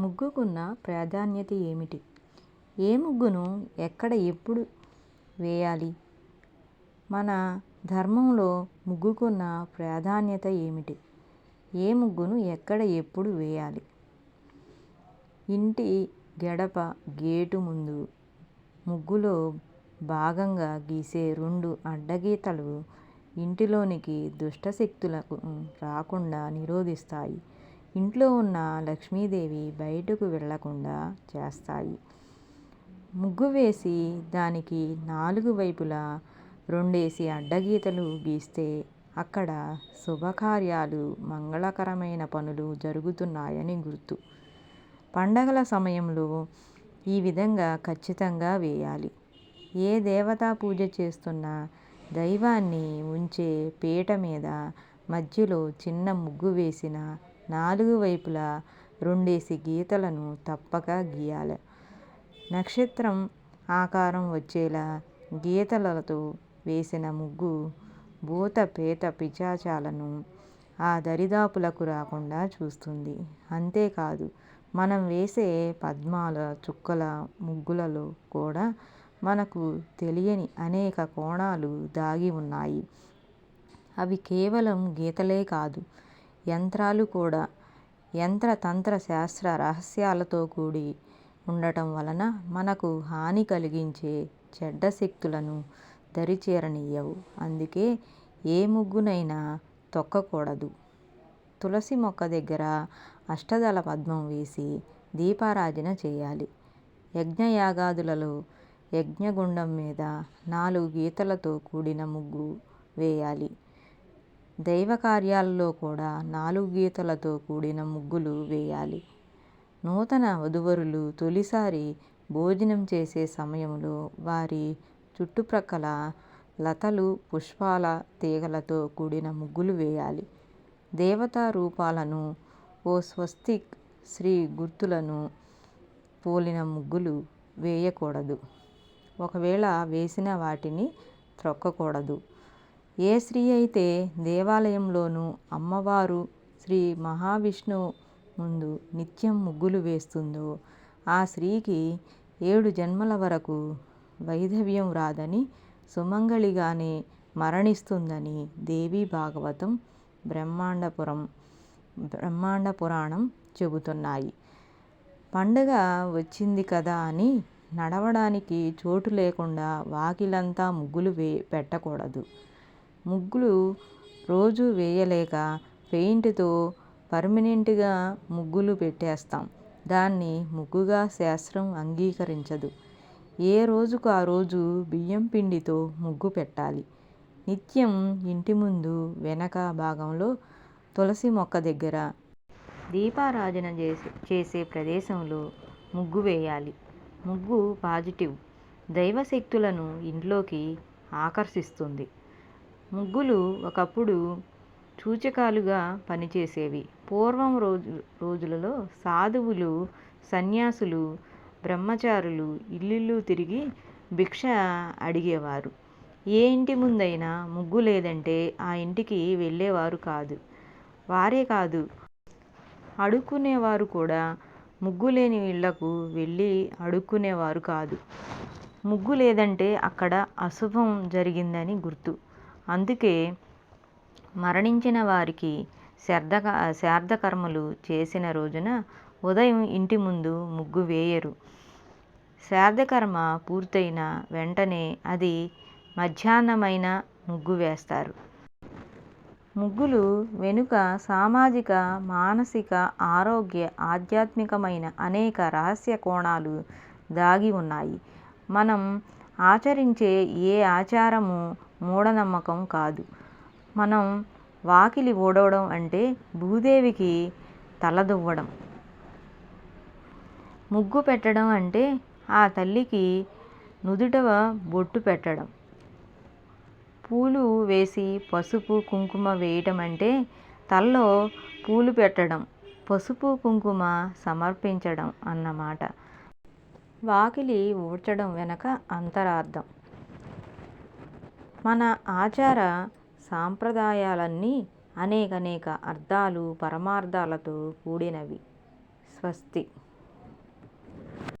ముగ్గుకున్న ప్రాధాన్యత ఏమిటి? ఏ ముగ్గును ఎక్కడ ఎప్పుడు వేయాలి? మన ధర్మంలో ముగ్గుకున్న ప్రాధాన్యత ఏమిటి? ఏ ముగ్గును ఎక్కడ ఎప్పుడు వేయాలి? ఇంటి గడప గేటు ముందు ముగ్గులో భాగంగా గీసే రెండు అడ్డగీతలు ఇంటిలోనికి దుష్టశక్తులకు రాకుండా నిరోధిస్తాయి. ఇంట్లో ఉన్న లక్ష్మీదేవి బయటకు వెళ్ళకుండా చేస్తాయి. ముగ్గు వేసి దానికి నాలుగు వైపులా రెండేసి అడ్డగీతలు గీస్తే అక్కడ శుభకార్యాలు, మంగళకరమైన పనులు జరుగుతున్నాయని గుర్తు. పండగల సమయంలో ఈ విధంగా ఖచ్చితంగా వేయాలి. ఏ దేవతా పూజ చేస్తున్నా దైవాన్ని ఉంచే పీట మీద మధ్యలో చిన్న ముగ్గు వేసినా నాలుగు వైపులా రెండేసి గీతలను తప్పక గీయాలి నక్షత్రం ఆకారం వచ్చేలా గీతలతో వేసిన ముగ్గు భూత ప్రేత పిశాచాలను ఆ దరిదాపులకు రాకుండా చూస్తుంది. అంతేకాదు మనం వేసే పద్మాల, చుక్కల ముగ్గులలో కూడా మనకు తెలియని అనేక కోణాలు దాగి ఉన్నాయి. అవి కేవలం గీతలే కాదు యంత్రాలు కూడా. యంత్ర తంత్ర శాస్త్ర రహస్యాలతో కూడి ఉండటం వలన మనకు హాని కలిగించే చెడ్డ శక్తులను దరిచేరనియ్యవు. అందుకే ఏ ముగ్గునైనా తొక్కకూడదు. తులసి మొక్క దగ్గర అష్టదళ పద్మం వేసి దీపారాజన చేయాలి. యజ్ఞయాగాదులలో యజ్ఞగుండం మీద నాలుగు గీతలతో కూడిన ముగ్గు వేయాలి. దైవకార్యాలలో కూడా నాలుగు గీతలతో కూడిన ముగ్గులు వేయాలి. నూతన వధువరులు తొలిసారి భోజనం చేసే సమయంలో వారి చుట్టుప్రక్కల లతలు, పుష్పాల తీగలతో కూడిన ముగ్గులు వేయాలి. దేవతా రూపాలను, ఓ స్వస్తిక్, శ్రీ గుర్తులను పోలిన ముగ్గులు వేయకూడదు. ఒకవేళ వేసిన వాటిని తొక్కకూడదు. ఏ స్త్రీ అయితే దేవాలయంలోనూ, అమ్మవారు, శ్రీ మహావిష్ణువు ముందు నిత్యం ముగ్గులు వేస్తుందో ఆ స్త్రీకి ఏడు జన్మల వరకు వైధవ్యం రాదని, సుమంగళిగానే మరణిస్తుందని దేవీ భాగవతం, బ్రహ్మాండపురం బ్రహ్మాండ పురాణం చెబుతున్నాయి. పండగ వచ్చింది కదా అని నడవడానికి చోటు లేకుండా వాకిలంతా ముగ్గులు పెట్టకూడదు. ముగ్గులు రోజు వేయలేక పెయింట్తో పర్మనెంట్గా ముగ్గులు పెట్టేస్తాం. దాన్ని ముగ్గుగా శాస్త్రం అంగీకరించదు. ఏ రోజుకు ఆ రోజు బియ్యం పిండితో ముగ్గు పెట్టాలి. నిత్యం ఇంటి ముందు వెనక భాగంలో తులసి మొక్క దగ్గర, దీపారాజన చేసే చేసే ప్రదేశంలో ముగ్గు వేయాలి. ముగ్గు పాజిటివ్, దైవశక్తులను ఇంట్లోకి ఆకర్షిస్తుంది. ముగ్గులు ఒకప్పుడు సూచకాలుగా పనిచేసేవి. పూర్వం రోజు రోజులలో సాధువులు, సన్యాసులు, బ్రహ్మచారులు ఇల్లిల్లు తిరిగి భిక్ష అడిగేవారు. ఏ ఇంటి ముందైనా ముగ్గు లేదంటే ఆ ఇంటికి వెళ్ళేవారు కాదు. వారే కాదు అడుక్కునేవారు కూడా ముగ్గు లేని ఇళ్ళకు వెళ్ళి అడుక్కునేవారు కాదు. ముగ్గు లేదంటే అక్కడ అశుభం జరిగిందని గుర్తు. అందుకే మరణించిన వారికి శ్రాద్ధకర్మలు చేసిన రోజున ఉదయం ఇంటి ముందు ముగ్గు వేయరు. శ్రాద్ధకర్మ పూర్తయిన వెంటనే అది మధ్యాహ్నమైన ముగ్గు వేస్తారు. ముగ్గులు వెనుక సామాజిక, మానసిక, ఆరోగ్య, ఆధ్యాత్మికమైన అనేక రహస్య కోణాలు దాగి ఉన్నాయి. మనం ఆచరించే ఏ ఆచారము మూఢనమ్మకం కాదు. మనం వాకిలి ఊడవడం అంటే భూదేవికి తలదువ్వడం. ముగ్గు పెట్టడం అంటే ఆ తల్లికి నుదుట బొట్టు పెట్టడం. పూలు వేసి పసుపు, కుంకుమ వేయటం అంటే తలలో పూలు పెట్టడం, పసుపు కుంకుమ సమర్పించడం అన్నమాట. వాకిలి ఊడ్చడం వెనక అంతరార్థం. మన ఆచార సాంప్రదాయాలన్నీ అనేకనేక అర్థాలు, పరమార్థాలతో కూడినవి. స్వస్తి.